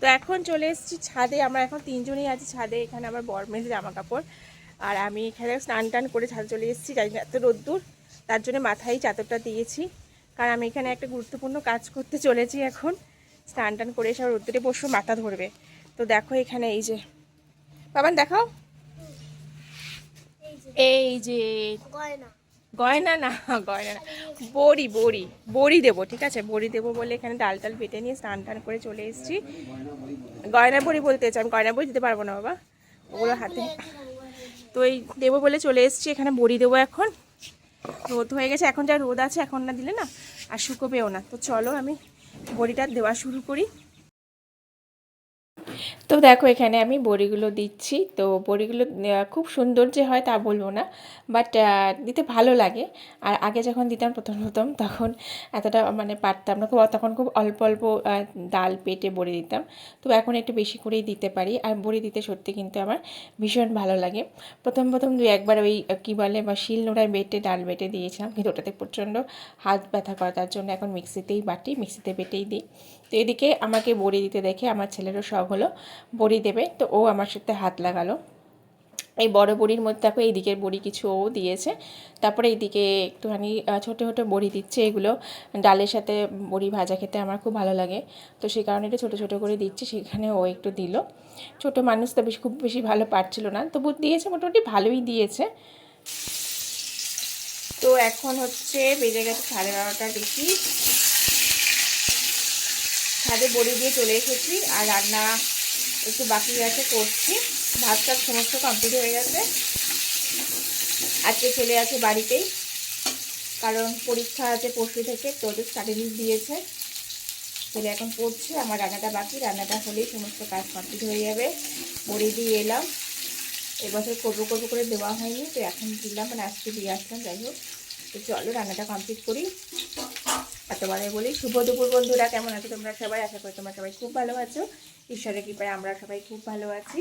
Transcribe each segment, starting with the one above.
তো এখন চলে এসেছি ছাদে আমরা এখন তিনজনই আছি ছাদে এখানে আমার বর মেয়েছে জামা কাপড় আর আমি এখানে স্নান টান করে ছাদে চলে এসেছি জানি এত রোদ্দুর তার জন্য মাথায় চাদরটা দিয়েছি। কারণ আমি এখানে একটা গুরুত্বপূর্ণ কাজ করতে চলেছি এখন স্নান টান করে এসে রোদ্দুরে বসে মাথা ধরবে। তো দেখো এখানে এই যে বাবান দেখাও। এই যে। গয়না। গয়না না গয়না না। বড়ি বড়ি বড়ি দেবো, ঠিক আছে? বড়ি দেবো বলে এখানে ডাল টাল বেটে নিয়ে স্নান টান করে চলে এসেছি। গয়না বড়ি বলতে চাই, আমি গয়না বড়ি দিতে পারব না বাবা? ওগুলো হাতে তো এই দেবো বলে চলে এসেছি, এখানে বড়ি দেবো এখন। রোদ হয়ে গেছে, এখন যা রোদ আছে, এখন না দিলে না, আর শুকোবেও না। তো চলো আমি বড়িটা দেওয়া শুরু করি। তো দেখো, এখানে আমি বড়িগুলো দিচ্ছি। তো বড়িগুলো খুব সুন্দর যে হয় তা বলব না বাট দিতে ভালো লাগে। আর আগে যখন দিতাম প্রথম প্রথম, তখন এতটা মানে পারতাম না। খুব তখন খুব অল্প অল্প ডাল পেটে বড়ি দিতাম। তো এখন একটু বেশি করেই দিতে পারি। আর বড়ি দিতে সত্যি কিন্তু আমার ভীষণ ভালো লাগে। প্রথম প্রথম দু একবার ওই কী বলে, বা শিল নোড়ায় বেটে, ডাল বেটে দিয়েছিলাম। কিন্তু ওটাতে প্রচণ্ড হাত ব্যথা করে। তার জন্য এখন মিক্সিতেই বাটি, মিক্সিতে বেটেই দিই। তো এদিকে আমাকে বড়ি দিতে দেখে আমার ছেলেরও শখ হলো বড়ি দেবে। তো ও আমার সাথে হাত লাগালো। এই বড় বড়ির মধ্যে দেখো এই দিকের বড়ি কিছু ও দিয়েছে। তারপরে এইদিকে একটুখানি ছোটো ছোটো বড়ি দিচ্ছে এগুলো। ডালের সাথে বড়ি ভাজা খেতে আমার খুব ভালো লাগে। তো সেই কারণে এটা ছোটো ছোটো করে দিচ্ছি, সেখানে ও একটু দিল। ছোটো মানুষ তো বেশি, খুব বেশি ভালো পারছিল না। তবু দিয়েছে, মোটামুটি ভালোই দিয়েছে। তো এখন হচ্ছে বেজে গেছে সাড়ে বারোটার বেশি ছাদে বড়ি দিয়ে চলে এসেছি আর রান্না একটু বাকি আছে, করছি। ভাত টাত সমস্ত কমপ্লিট হয়ে গেছে। আজকে ছেলে আছে বাড়িতেই, কারণ পরীক্ষা আছে পরশু থেকে, তো ওদের স্টাডি দিয়েছে। ছেলে এখন পড়ছে, আমার রান্নাটা বাকি, রান্নাটা হলেই সমস্ত কাজ কমপ্লিট হয়ে যাবে। বড়ি দিয়ে এলাম। এবছর করব করব করে দেওয়া হয়নি, তো এখন দিলাম মানে আজকে দিয়ে আসলাম, যাই হোক। তো চলো রান্নাটা কমপ্লিট করি। এতবারে বলি, শুভ দুপুর বন্ধুরা, কেমন আছো তোমরা সবাই? আশা করি তোমরা সবাই খুব ভালো আছো। ঈশ্বরের কৃপায় আমরা সবাই খুব ভালো আছি।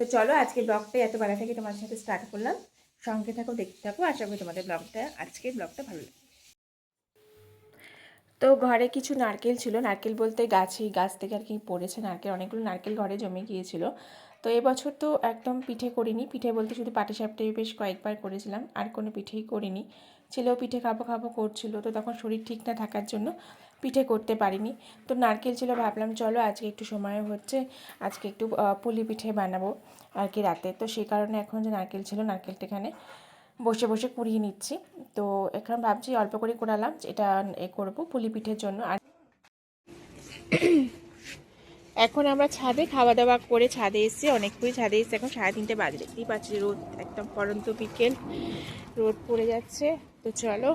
তো চলো আজকে ব্লগটা এত বেলা থেকে তোমার সাথে স্টার্ট করলাম। সঙ্গে থাকো, দেখতে থাকো, আশা করি তোমাদের ব্লগটা আজকের ব্লগটা ভালো লাগে তো ঘরে কিছু নারকেল ছিল। নারকেল বলতে গাছেই গাছ থেকে আর কি পড়েছে। নারকেল, অনেকগুলো নারকেল ঘরে জমে গিয়েছিল। তো এবছর তো একদম পিঠে করিনি। পিঠে বলতে শুধু পাটিসাপটাই বেশ কয়েকবার করেছিলাম, আর কোনো পিঠেই করিনি। ছেলেও পিঠে খাব খাব করছিল, তো তখন শরীর ঠিক না থাকার জন্য পিঠে করতে পারিনি। তো নারকেল ছিল, ভাবলাম চলো আজকে একটু সময় হচ্ছে, আজকে একটু পুলি পিঠে বানাবো আর কি রাতে। তো সেই কারণে এখন যে নারকেল ছিল, নারকেলটা এখানে বসে বসে কুড়িয়ে নিচ্ছি। তো এখন ভাবছি অল্প করে কুড়ালাম, এটা এ করব পুলি পিঠের জন্য। আর এখন আমরা ছাদে খাওয়া দাওয়া করে ছাদে এসেছি অনেকক্ষণ ছাদে এসেছি এখন সাড়ে তিনটে বাজে। দেখতেই পাচ্ছি রোদ একদম পরন্ত বিকেল, রোদ পড়ে যাচ্ছে। তো চলো,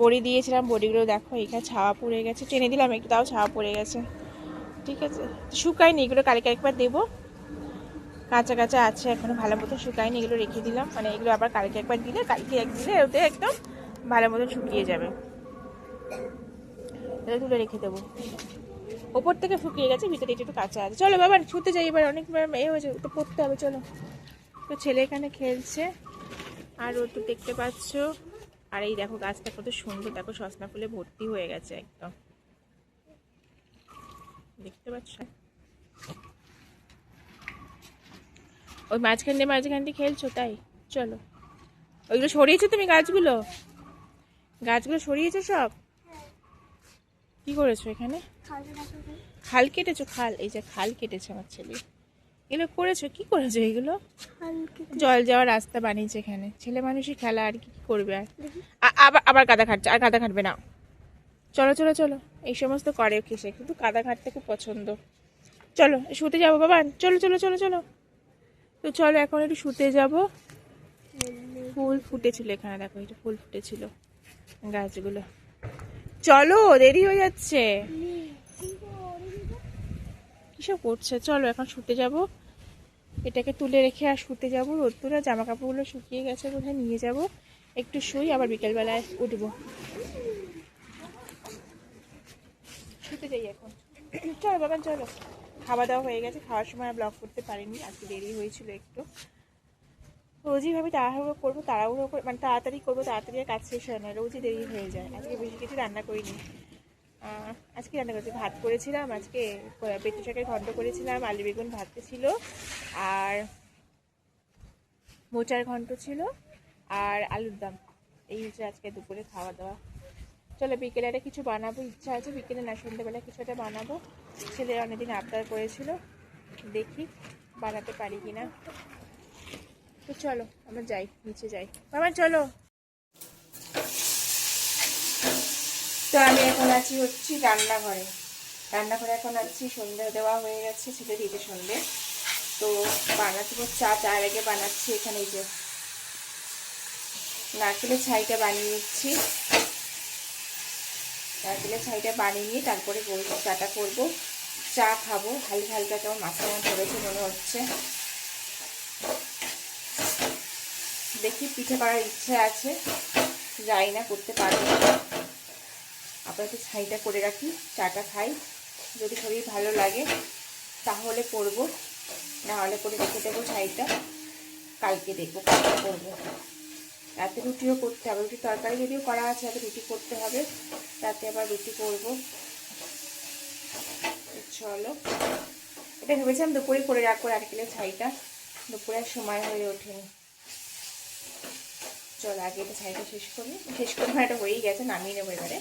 বড়ি দিয়েছিলাম, বড়িগুলো দেখো, এখানে ছাওয়া পড়ে গেছে। টেনে দিলাম, একটু তাও ছাওয়া পড়ে গেছে। ঠিক আছে, শুকায়নি, এগুলো কালকে একবার দেবো। কাঁচা কাঁচা আছে, এখনও ভালো মতো শুকায়নি, এগুলো রেখে দিলাম। মানে এগুলো আবার কালকে একবার দিলে, কালকে এক দিলে ওতে একদম ভালো মতো শুকিয়ে যাবে। তুলে রেখে দেবো। ওপর থেকে ফুকিয়ে গেছে, ভিতরে একটু কাঁচা আছে। চলো বাবা ছুটতে যাই এবার, অনেক এ হয়েছে তো পড়তে হবে, চলো। তো ছেলে এখানে খেলছে, আর ও তো দেখতে পাচ্ছ। আর এই দেখো, গাছটা কত সুন্দর, দেখো সসনা ফুলে ভর্তি হয়ে গেছে একদম। দেখতে পাচ্ছ? ওই মাঝখান দিয়ে মাঝখান দিয়ে খেলছো, তাই? চলো। ওইগুলো সরিয়েছো তুমি গাছগুলো? গাছগুলো সরিয়েছো সব? কি করেছ এখানে? খাল কেটেছো? খাল এই যে খাল কেটেছে আমার ছেলে। এগুলো করেছ? কি করেছ এগুলো? জল যাওয়ার রাস্তা বানিয়েছে এখানে। ছেলে মানুষই খেলা আর কি করবে আর? আবার আবার কাদা খাটছে আর কাদা খাটবে না। চলো চলো চলো। এই সমস্ত করে খেসে কিন্তু কাদা খাটতে খুব পছন্দ। চলো শুতে যাব বাবা চলো চলো চলো চলো। তো চলো এখন একটু শুতে যাব। ফুল ফুটেছিল এখানে দেখো এটা ফুল ফুটেছিল গাছগুলো। চলো, দেরি হয়ে যাচ্ছে। কিসব করছে? চলো, এখন শুতে যাব। এটাকে তুলে রেখে আর শুতে যাব। রোদ্দুরা জামা কাপড়গুলো শুকিয়ে গেছে বোধহয় নিয়ে যাব। একটু শুই, আবার বিকেলবেলায় উঠবো। শুতে যাই এখন। চলো, বাবা, চলো। খাওয়া দাওয়া হয়ে গেছে। খাওয়ার সময় ব্লগ করতে পারিনি। আজকে দেরি হয়েছিল একটু। রোজই ভাবি তাড়াহুড়ো করব, তাড়াহুড়ো করে মানে তাড়াতাড়ি করব, তাড়াতাড়ি কাজ শেষ হয় না, রোজই দেরি হয়ে যায়। আজকে বেশি কিছু রান্না করিনি। আজকে রান্না করেছি, ভাত করেছিলাম, আজকে পেটু শাকের ঘন্ট করেছিলাম, আলু বেগুন ভাত ছিল, আর মোচার ঘন্ট ছিল, আর আলুর দম। এই হচ্ছে আজকে দুপুরে খাওয়া দাওয়া চলো বিকেলে একটা কিছু বানাবো, ইচ্ছা আছে, বিকেলে না, সন্ধ্যেবেলা কিছু একটা বানাবো। ছেলে অনেকদিন আবদার করেছিল, দেখি বানাতে পারি কিনা। তো চলো, আমরা যাই, নিচে যাই। আমার চলো। তো আমি এখন আছি হচ্ছি রান্নাঘরে। রান্নাঘরে এখন আছি, সন্ধ্যে দেওয়া হয়ে গেছে, ছেলে দিতে সন্ধ্যে তো বানাতে চা চার আগে বানাচ্ছি এখানে যে। নারকেলের ছাইটা বানিয়ে নিচ্ছি। নারকেলের ছাইটা বানিয়ে নিয়ে তারপরে চাটা করব। চা খাব, হালকা হালকা কেমন মাথা ধরেছে মনে হচ্ছে। দেখি পিঠে করার ইচ্ছে আছে। যাই না করতে পারব আপাতত ছাইটা করে রাখি, চাটা খাই। যদি শরীর ভালো লাগে, তাহলে করব। না হলে করে রেখে দেবো ছাইটা। কালকে দেখব কালকে করব। রাতে রুটিও করতে হবে। রুটি তরকারি যদিও করা আছে, রাতে রুটি করতে হবে। রাতে আবার রুটি করব। চলো। এটা ভেবেছিলাম দুপুরে করে রাখব নারকেলের ছাইটা। দুপুরের সময় হয়ে ওঠেনি। চল, আগে এটা ছাইটা শেষ করি। শেষ করে মানে এটা হয়েই গেছে, নামিয়ে নেব এবারে।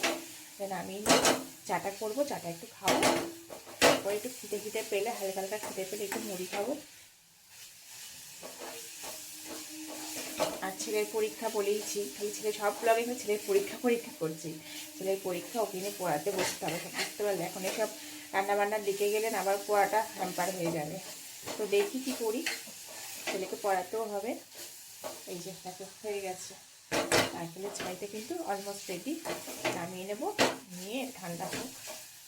নামিয়ে নিয়ে চাটা করব, চাটা একটু খাব। তারপরে একটু খিদে খিদে পেলে, হালকা হালকা খিদে পেলে একটু মুড়ি খাব। আর ছেলের পরীক্ষা বলেইছি, খালি ছেলে সব ব্লগে কিন্তু ছেলের পরীক্ষা পরীক্ষা করছি। ছেলের পরীক্ষা ওকে নিয়ে পড়াতে বসতে হবে, সব বুঝতে পারলে। এখন এসব রান্নাবান্নার দিকে গেলেন আবার পড়াটা হ্যাম্পার হয়ে যাবে। তো দেখি কি করি। ছেলেকে পড়াতেও হবে। এই যে দেখো, হয়ে গেছে। নারকেলের ছাইটা কিন্তু অলমোস্ট রেডি নামিয়ে নেব, নিয়ে ঠান্ডা হোক,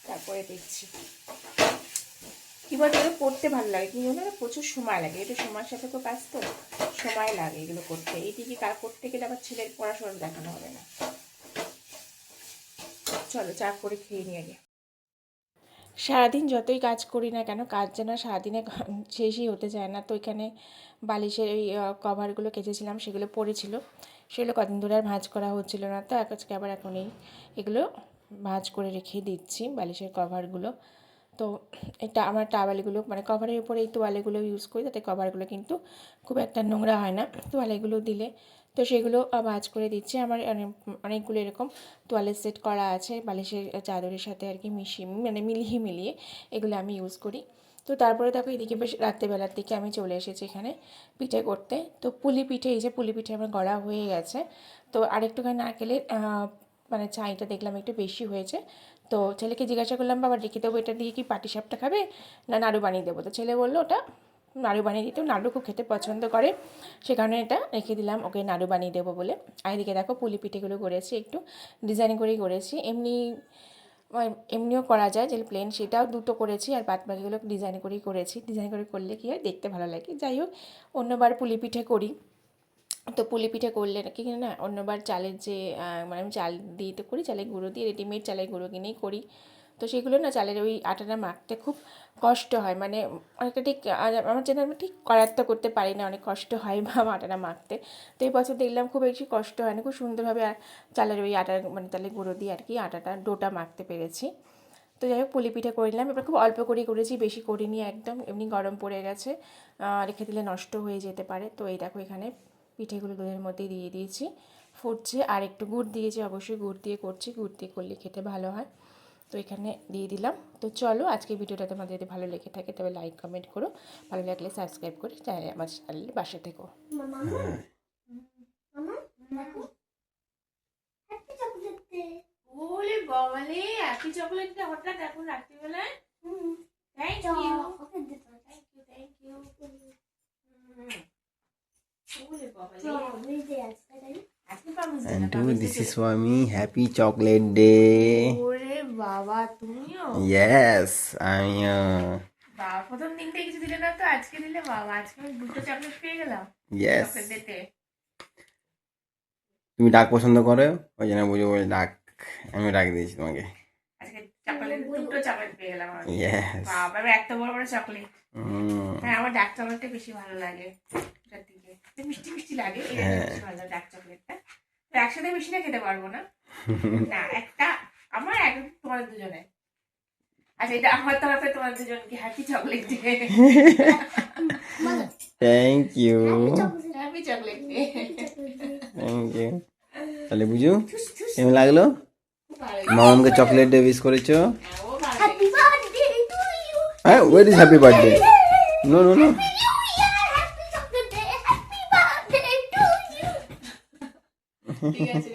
তারপরে দেখছি। কী বলতো এগুলো করতে ভালো লাগে কি জানো প্রচুর সময় লাগে। এটা সময়ের সাথে তো কাজ তো সময় লাগে এগুলো করতে। এইদিকে কাজ করতে গেলে আবার ছেলের পড়াশোনা দেখানো হবে না। চলো চা করে খেয়ে নিয়ে আগে। সারাদিন যতই কাজ করি না কেন, কাজ যেন সারাদিনে শেষই হতে চায় না। তো এখানে বালিশের ওই কভারগুলো কেচেছিলাম, সেগুলো পড়েছিল। সেগুলো কদিন ধরে আর ভাঁজ করা হচ্ছিল না। তো আজকে আবার এখন এই, এগুলো ভাঁজ করে রেখে দিচ্ছি বালিশের কভারগুলো। তো এটা আমার টাওয়ালগুলো মানে কভারের উপরে এই তোয়ালেগুলো ইউজ করি, তাতে কভারগুলো কিন্তু খুব একটা নোংরা হয় না। তোয়ালেগুলো দিলে, তো সেগুলো ভাঁজ করে দিচ্ছে। আমার অনেকগুলো এরকম তোয়ালের সেট করা আছে, বালিশের চাদরের সাথে আর কি মিশিয়ে মানে মিলিয়ে মিলিয়ে এগুলো আমি ইউজ করি। তো তারপরে দেখো এদিকে বেশ রাত্রেবেলার দিকে আমি চলে এসেছি এখানে পিঠে করতে। তো পুলি পিঠে, এই যে পুলি পিঠে আমার গড়া হয়ে গেছে। তো আরেকটুখানি নারকেলের মানে ছাইটা দেখলাম একটু বেশি হয়েছে। তো ছেলেকে জিজ্ঞাসা করলাম, বাবা, রেখে দেবো এটা দিয়ে কি পাটি সাপটা খাবে না নাড়ু বানিয়ে দেবো? তো ছেলে বলল, ওটা নাড়ু বানিয়ে দিতেও নাড়ু খুব খেতে পছন্দ করে। সে কারণে এটা রেখে দিলাম, ওকে নাড়ু বানিয়ে দেবো বলে। আর এদিকে দেখো পুলি পিঠেগুলো করেছি, একটু ডিজাইন করেই করেছি। এমনি এমনিও করা যায়, যে প্লেন সেটাও দুটো করেছি আর বাদ বাকিগুলো ডিজাইন করেই করেছি। ডিজাইন করে করলে কি হয়, দেখতে ভালো লাগে। যাই হোক, অন্যবার পুলি পিঠে করি। তো পুলি পিঠে করলে নাকি না অন্যবার চালের যে মানে আমি চাল দিয়ে তো করি, চালের গুঁড়ো দিয়ে রেডিমেড চালের গুঁড়ো কিনেই করি। তো সেগুলো না চালের ওই আটাটা মাখতে খুব কষ্ট হয় মানে অনেকটা ঠিক আমার জন্য আমি ঠিক করাত্তা করতে পারি না, অনেক কষ্ট হয় বা আটাটা মাখতে। তো এই বছর দেখলাম খুব বেশি কষ্ট হয় না, খুব সুন্দরভাবে চালের ওই আটার মানে চালের গুঁড়ো দিয়ে আর কি আটাটা, ডোটা মাখতে পেরেছি। তো যাই হোক পুলি পিঠে করে নিলাম এবার খুব অল্প করেই করেছি, বেশি করিনি একদম, এমনি গরম পড়ে গেছে রেখে দিলে নষ্ট হয়ে যেতে পারে। তো এই দেখো এখানে পিঠেগুলো দুধের মধ্যে দিয়ে দিয়েছি ফুটছে আর একটু গুড় দিয়েছি অবশ্যই গুড় দিয়ে করছি গুড় দিয়ে করলে খেতে ভালো হয় তো এখানে দিয়ে দিলাম তো চলো আজকে ভিডিওটা তোমাদের যদি ভালো লেগে থাকে তবে লাইক কমেন্ট করো ভালো লাগলে সাবস্ক্রাইব করে চ্যানেল আমার চ্যানেলের বাসা থেকো হঠাৎ এখন রাত্রিবেলায় thank you thank you thank you And this is for me. Happy chocolate day. Yes. Uh, বাবা প্রথম দিনটা কিছু দিলে না তো আজকে দিলে বাবা আজকে আমি দুটো চকলেট পেয়ে গেলাম। Yes. তুমি ডাক পছন্দ করো ওই জন্য বুঝে বলে ডাক। আমি ডাক দিয়েছি তোমাকে। আজকে চকলেট দুটো চকলেট পেয়ে গেলাম ইয়েস বাবা এত বড় বড় চকলেট হ্যাঁ আমার ডার্ক চকলেটটা বেশি ভালো লাগে। মিষ্টি মিষ্টি লাগে। এটা হ্যাঁ। ডার্ক চকলেটটা তো একসাথে না খেতে পারব না। না একটা আমার এক তোমাদের দুজনে। আচ্ছা এটা আমার তরফে তোমার দুজনকে happy chocolate day thank you happy chocolate day thank you তাহলে বুঝু কেমন লাগল? মামামকে চকলেট ডে উইশ করেছ? হ্যাঁ wait is happy birthday no no no new year happy chocolate day happy birthday to you ঠিক আছে